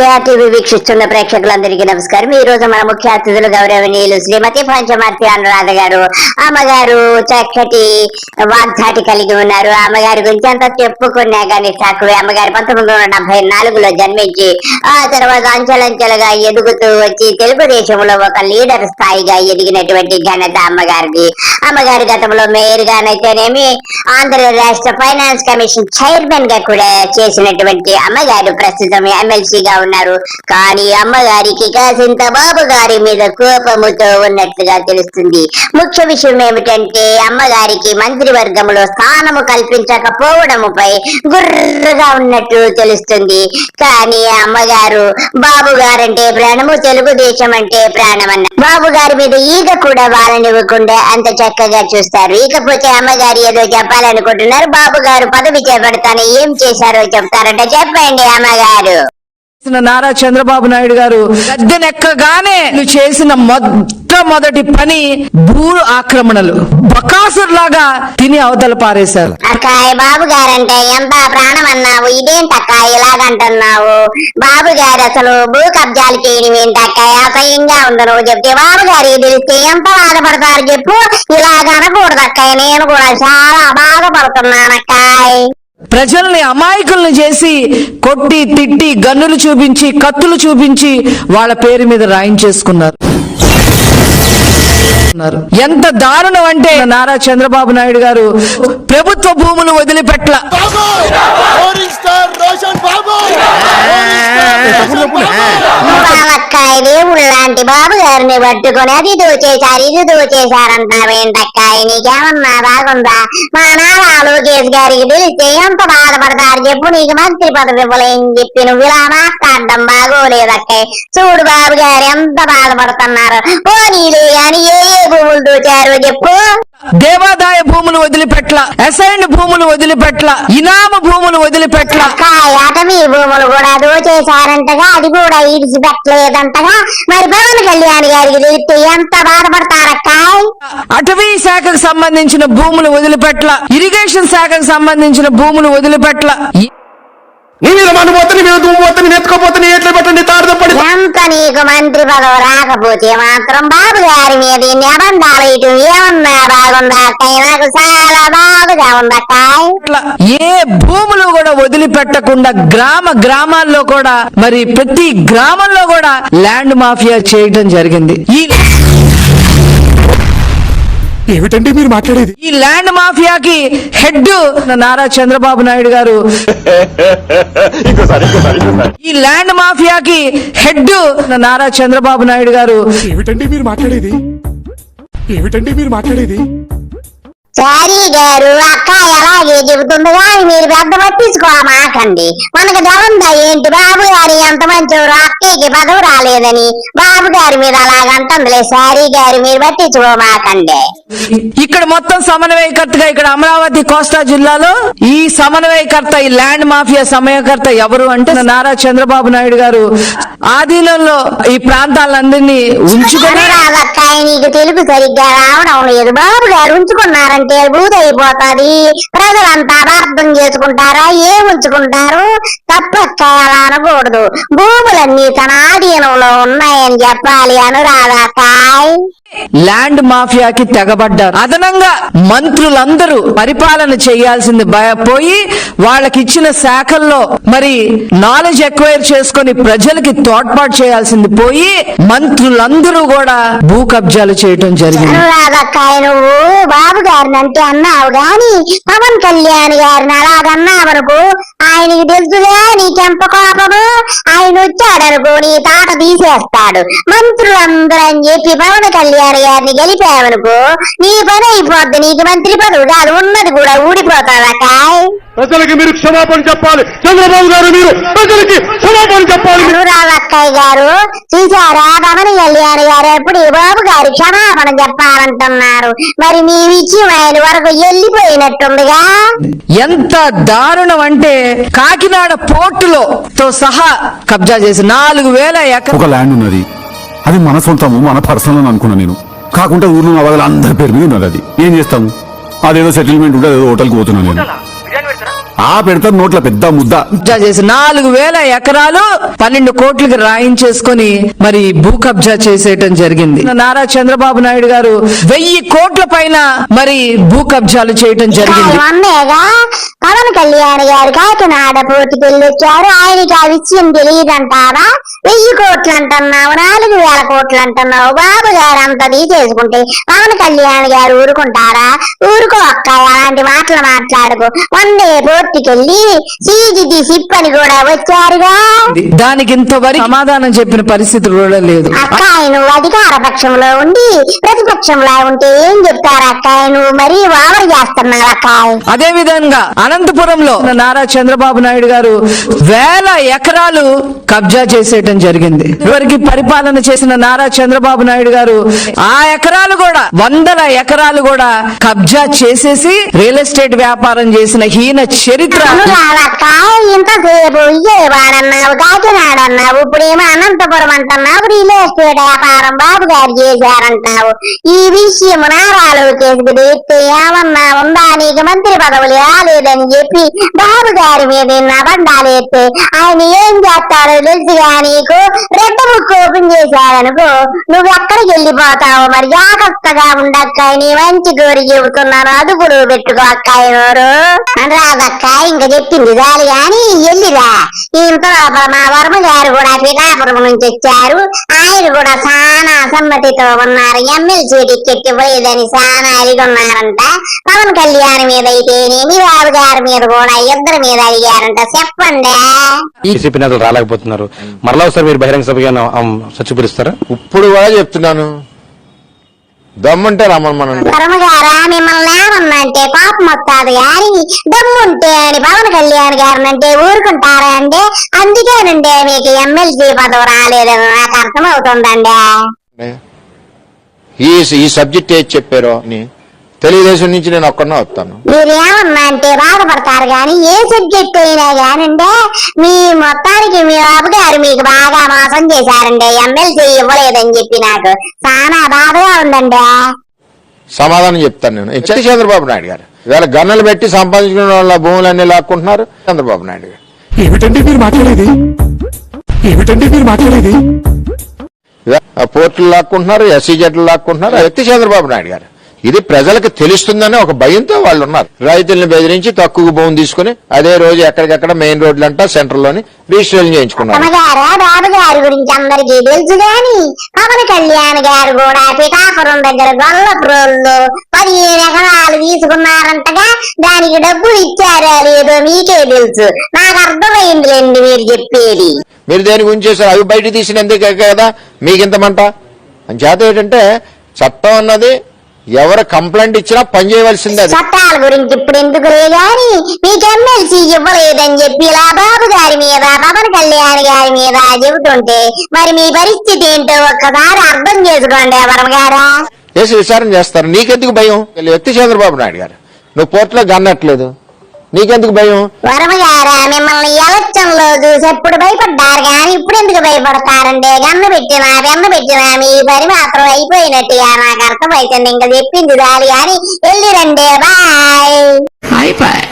కేఆర్టీవీ వీక్షిస్తున్న ప్రేక్షకులందరికీ నమస్కారం. ఈ రోజు మన ముఖ్య అతిథులు గౌరవనీయులు శ్రీమతి పంచమర్తి అనురాధ గారు. అమ్మగారు చక్కటి వాగ్ధాటి కలిగి ఉన్నారు. అమ్మగారి గురించి అంత చెప్పుకున్నా కానీ తక్కువే అమ్మగారు పంతొమ్మిది వందల డెబ్బై నాలుగులో జన్మించి ఆ తర్వాత అంచెలంచెలుగా ఎదుగుతూ వచ్చి తెలుగుదేశంలో ఒక లీడర్ స్థాయిగా ఎదిగినటువంటి ఘనత అమ్మగారిది. అమ్మగారి గతంలో మేయర్ గానైతేనేమి ఆంధ్ర రాష్ట్ర ఫైనాన్స్ కమిషన్ చైర్మన్గా కూడా చేసినటువంటి అమ్మగారు ప్రస్తుతం ఎమ్మెల్సీగా ఉన్నారు. కానీ అమ్మగారికి కాసింత బాబు గారి మీద కోపముతో ఉన్నట్లుగా తెలుస్తుంది. ముఖ్య విషయం ఏమిటంటే అమ్మగారికి మంత్రివర్గంలో స్థానము కల్పించకపోవడముపై గుర్రగా ఉన్నట్టు తెలుస్తుంది. కానీ అమ్మగారు బాబు గారంటే ప్రాణము తెలుగుదేశం అంటే ప్రాణమన్న. బాబు గారి మీద ఈగ కూడా వాళ్ళనివ్వకుండా అంత చక్కగా చూస్తారు. ఇకపోతే అమ్మగారు ఏదో చెప్పాలనుకుంటున్నారు. బాబు గారు పదవి చేపడతాను ఏం చేశారో చెప్తారంట చెప్పండి అమ్మగారు. నారా చంద్రబాబు నాయుడు గారు గద్దెనెక్కగానే చేసిన మొట్టమొదటి పని భూ ఆక్రమణలు. బకాసుర్లాగా తిని అవతల పారేశారు. అక్కాయ్ బాబు గారంటే ఎంత ప్రాణం అన్నావు ఇదేంటక్క ఇలాగంటున్నావు? బాబు గారు అసలు భూ కబ్జాలు చేయడం ఏంటక్కాయ్ అసహ్యంగా ఉంది నువ్వు చెప్తే. బాబు గారు తెలిస్తే ఎంత బాధపడతారు చెప్పు? ఇలాగ అనకూడదు అక్కాయ్. నేను కూడా చాలా బాధపడుతున్నాను అక్కాయ్. ప్రజల్ని అమాయకులను చేసి కొట్టి తిట్టి గన్నులు చూపించి కత్తులు చూపించి వాళ్ళ పేరు మీద రాయించేసుకున్నారు. ఎంత దారుణం అంటే నారా చంద్రబాబు నాయుడు గారు ప్రభుత్వ భూములు వదిలిపెట్ల. లాంటి బాబు గారిని పట్టుకొని అది దోచేశారు ఇది దోచేశారంటావేంటక్కాయ్ నీకేమన్నా బాగుందా? మా నాన్న లోకేష్ గారికి తెలిస్తే ఎంత బాధపడతారు చెప్పు నీకు మంత్రి పదవి ఇవ్వలేని చెప్పి నువ్వు ఇలా మాట్లాడడం బాగోలేదక్కాయ్. చూడు బాబు గారు ఎంత బాధపడుతున్నారు. పోనీలే అని ఏ భూములు దోచారో చెప్పు. దేవాదాయ భూములు వదిలిపెట్ల అసైన్డ్ భూములు వదిలిపెట్ల ఇనామ భూములు వదిలిపెట్ల. అటవీ భూములు కూడా దోచేశారంటగా అది కూడా ఇడిచిపెట్టలేదంటగా మరి పవన్ కళ్యాణ్ గారికి తెలిస్తే ఎంత బాధపడతారక్కాయ్ అటవీ శాఖకు సంబంధించిన భూములు వదిలిపెట్ల ఇరిగేషన్ శాఖకు సంబంధించిన భూములు వదిలిపెట్ల. నీ మీద మన పోతే నీ మీద దుమ్ము పోతే నేను ఎత్తుకోపోతే నీ ఎట్లా పెట్టండి తాడు తప్పడి ఎంత నీకు మంత్రి పదవి రాకపోతే మాత్రం బాబు గారి మీద అబంధాలు ఇటు ఏమన్నా బాగుందా? నాకు చాలా బాధగా ఉందక్కాయ్ ఏ భూములు కూడా వదిలిపెట్టకుండా గ్రామ గ్రామాల్లో కూడా మరి ప్రతి గ్రామంలో కూడా ల్యాండ్ మాఫియా చేయటం జరిగింది. ఈ ఏమిటండి మీరు మాట్లాడేది? ఈ ల్యాండ్ మాఫియాకి హెడ్ నారా చంద్రబాబు నాయుడు గారు. ఇంకోసారి ఇంకోసారి ఇంకోసారి. ఈ ల్యాండ్ మాఫియాకి హెడ్ నారా చంద్రబాబు నాయుడు గారు. ఏమిటండి మీరు మాట్లాడేది? ఏమిటండి మీరు మాట్లాడేది? సారీ గారు అక్క ఎలాగే చెబుతుంది కానీ మీరు పెద్ద పట్టించుకోమాకండి మనకు దవందా ఏంటి? బాబు గారి ఎంత మంచివారు అక్కకి పదవి రాలేదని. బాబు గారి మీద అలాగంటుందిలే సారీ గారు మీరు పట్టించుకోమాకండి ఇక్కడ మొత్తం సమన్వయకర్తగా ఇక్కడ అమరావతి కోస్తా జిల్లాలో ఈ సమన్వయకర్త ఈ ల్యాండ్ మాఫియా సమయకర్త ఎవరు అంటే నారా చంద్రబాబు నాయుడు గారు. ఆధీనంలో ఈ ప్రాంతాలందరినీ ఉంచుకొని నీకు తెలుగు సరిగ్గా రావడం లేదు. బాబు గారు ఉంచుకున్నారంటే బూదైపోతాది ప్రజలంతా అర్థం చేసుకుంటారా? ఏ ఉంచుకుంటారు? తప్పక్క అలా అనకూడదు. భూములన్నీ తన ఆధీనంలో ఉన్నాయని చెప్పాలి అనురాధకాయ్ ల్యాండ్ మాఫియాకి తెగబడ్డారు. అదనంగా మంత్రులందరూ పరిపాలన చేయాల్సింది భయ- పోయి వాళ్ళకి ఇచ్చిన శాఖల్లో మరి నాలెడ్జ్ ఎక్వైర్ చేసుకొని ప్రజలకి తోడ్పాటు చేయాల్సింది పోయి మంత్రులందరూ కూడా భూ కబ్జాలు చేయటం జరిగింది. బాబు గారిని అంటే అన్నావు గాని పవన్ కళ్యాణ్ గారిని వరకు ఆయనకి తెలుసుగా నీకెంత కోపము ఆయన వచ్చాడనుకో నీ తాట తీసేస్తాడు. మంత్రులందరూ అని చెప్పి పవన్ కళ్యాణ్ గారిని గెలిపావనుకో నీ పని అయిపోద్ది నీకు మంత్రి పదవి కాదు ఉన్నది కూడా ఊడిపోతాదక్కాయ్. ప్రజలకి మీరు క్షమాపణ చెప్పాలి. చంద్రబాబు గారు మీరు ప్రజలకి క్షమాపణ చెప్పాలి. అనురాధక్కయ్య గారు చూసారా పవన్ కళ్యాణ్ గారు ఎప్పుడు ఈ బాబు గారి క్షమాపణ చెప్పాలంటున్నారు. మరి మీ విజయం ఆయన వరకు వెళ్ళిపోయినట్టుందిగా ఎంత దారుణం అంటే కాకినాడ పోర్టులో తో సహా కబ్జా చేసి నాలుగు వేల ఎకరా ఒక ల్యాండ్ ఉన్నది. అది మన సొంతము మన పర్సనల్ అని అనుకున్నా నేను. కాకుండా ఊర్లో ఉన్న వాళ్ళ అందరి పేరు మీద ఉన్నది అది. ఏం చేస్తాము? అదేదో సెటిల్మెంట్ ఉంటే అదేదో హోటల్కి పోతున్నా నేను. ఆ పెడతారు నోట్ల పెద్ద ముద్ద. చేసి నాలుగు వేల ఎకరాలు పన్నెండు కోట్లకి రాయించేసుకొని మరి భూ కబ్జా చేసేయటం జరిగింది. నారా చంద్రబాబు నాయుడు గారు వెయ్యి కోట్ల పైన మరి భూ కబ్జాలు చేయటం జరిగింది. మొన్నేగా పవన్ కళ్యాణ్ గారు కాకినాడ పోటీకి వెళ్ళొచ్చారు ఆయనకి ఆ విషయం తెలియదంటారా వెయ్యి కోట్లు అంటున్నావు నాలుగు వేల కోట్లు అంటున్నావు. బాబు గారు అంత చేసుకుంటే పవన్ కళ్యాణ్ గారు ఊరుకుంటారా? ఊరుకో అక్క అలాంటి మాటలు మాట్లాడుకో. మొన్నే పోటీకి వెళ్ళి సీజీటీ సిప్ అని కూడా వచ్చారుగా. దానికి ఇంతవరకు సమాధానం చెప్పిన పరిస్థితి కూడా లేదు. అక్కాయి నువ్వు అధికార పక్షంలో ఉండి ప్రతిపక్షంలో ఉంటే ఏం చెప్తారు అక్కాయి నువ్వు మరీ ఓవర్ చేస్తున్నావు అక్కాయి అదే విధంగా అనంతపురంలో నారా చంద్రబాబు నాయుడు గారు వేల ఎకరాలు కబ్జా చేయటం జరిగింది. ఇవరికి పరిపాలన చేసిన నారా చంద్రబాబు నాయుడు గారు ఆ ఎకరాలు కూడా వందల ఎకరాలు కూడా కబ్జా చేసేసి రియల్ ఎస్టేట్ వ్యాపారం చేసిన హీన చరిత్ర అనురాధక్క విజయవాడన్నావు కాకినాడన్నావు కాకినాడ ఇప్పుడేమో అనంతపురం అంటున్నావు రియల్ ఎస్టేట్ వ్యాపారం బాబు గారు చేశారంటున్నావు. ఈ విషయం నారాలోకేసి తెస్తే ఏమన్నా ఉందా? నీకు మంత్రి పదవులు రాలేదని చెప్పి బాబు గారి మీద నిన్న అబండాలు ఎత్తే ఆయన ఏం చేస్తారో తెలుసుగా నీకు? రెడ్ బుక్ ఓపెన్ చేశారనుకో నువ్వు ఎక్కడికి వెళ్ళిపోతావు? మరి జాగ్రత్తగా ఉండక్క నీ మంచి గోరి చెబుతున్నాను అదుపులు పెట్టుకో అక్కాయ నోరు రాదక్క ఇంకా చెప్పింది చాలు కానీ ఎల్లిరా ఇంత లోపల మా వర్మ గారు కూడా పిఠాపురం నుంచి వచ్చారు. ఆయన కూడా చాలా సమ్మతితో ఉన్నారు. ఎమ్మెల్సీ టికెట్ ఇవ్వలేదని చాలా అడిగున్నారంట పవన్ కళ్యాణ్ మీద అయితేనేమి బాబు గారి మీద కూడా ఇద్దరి మీద అడిగారంట. చెప్పండి. రాలేకపోతున్నారు. మరలా ఒకసారి మీరు బహిరంగ సభకి సచ్చి పిలుస్తారా ఇప్పుడు కూడా చెప్తున్నాను. దమ్ముంటే రమ్మను ధర్మగారా మిమ్మల్ని ఏమన్నంటే కోపం వస్తాది కానీ దమ్ముంటే అని పవన్ కళ్యాణ్ గారిని అంటే ఊరుకుంటారా అంటే? అందుకేనండి మీకు ఎమ్మెల్సీ పదవి రాలేదని నాకు అర్థమవుతుందండి. ఈ ఈ సబ్జెక్ట్ ఏది చెప్పారో అని తెలుగుదేశం నుంచి నేను ఒక్కడనే వస్తాను. మీరు ఏమన్నా అంటే బాధపడతారు కానీ ఏ సబ్జెక్ట్ అయినా కానండి మీ మొత్తానికి మీ బాబు గారు మీకు బాగా మోసం చేశారండి. ఎమ్మెల్సీ ఇవ్వలేదని చెప్పి నాకు చాలా బాధగా ఉందండి. సమాధానం చెప్తాను నేను. హెచ్ చంద్రబాబు నాయుడు గారు ఇవాళ గన్నలు పెట్టి సంపాదించుకున్న వాళ్ళ భూములన్నీ లాక్కుంటున్నారు చంద్రబాబు నాయుడు గారు. ఏమిటండి మీరు మాట్లాడేది? ఏమిటండి మీరు మాట్లాడేది? పోర్టులు లాక్కుంటున్నారు ఎస్సీ జట్లు లాక్కుంటున్నారు వ్యక్తి చంద్రబాబు నాయుడు గారు. ఇది ప్రజలకు తెలుస్తుందని ఒక భయంతో వాళ్ళు ఉన్నారు రైతుల్ని బెదిరించి తక్కువ భూమి తీసుకుని అదే రోజు ఎక్కడికెక్కడ మెయిన్ రోడ్లంటా సెంటర్లోని రిజిస్ట్రేషన్ చేయించుకున్నారు. బాబు గారి గురించి అందరికీ తెలుసు గాని పవన్ కళ్యాణ్ గారు కూడా పిఠాపురం దగ్గర గొల్లపురంలో పదిహేను ఎకరాలు తీసుకున్నారంటగా దానికి డబ్బులు ఇచ్చారా లేదో మీకే తెలుసు. నాకు అర్థమైందిలేండి మీరు చెప్పేది. మీరు దేని గురించి చేశారు? అవి బయట తీసినందుకే కదా మీకు ఇంతమంట అంచేత ఏంటంటే చట్టం అన్నది ఎవరు కంప్లైంట్ ఇచ్చినా పని చేయవలసిందే చట్టాల గురించి ఇప్పుడు ఎందుకులే గాని? మీకు ఎమ్మెల్సీ ఇవ్వలేదని చెప్పి ఇలా బాబు గారి మీద పవన్ కళ్యాణ్ గారి మీద చెబుతుంటే మరి మీ పరిస్థితి ఏంటో ఒక్కసారి అర్థం చేసుకోండి వరమ గారా. చేసి విచారణ చేస్తారు. నీకెందుకు భయం? వ్యక్తి చంద్రబాబు నాయుడు గారు. నువ్వు పోర్టులో గన్నట్లేదు. నీకెందుకు భయం? వరమ గారా మిమ్మల్ని ఎలక్షన్లో చూసి ఎప్పుడు భయపడ్డారు కానీ ఇప్పుడు ఎందుకు భయపడతారంటే గన్న పెట్టినా వెన్న పెట్టినా మీ పని మాత్రం అయిపోయినట్టుగా నాకు అర్థమైతుంది ఇంకా చెప్పింది చాలు కానీ వెళ్ళి రండి బాయ్ అయిపోయి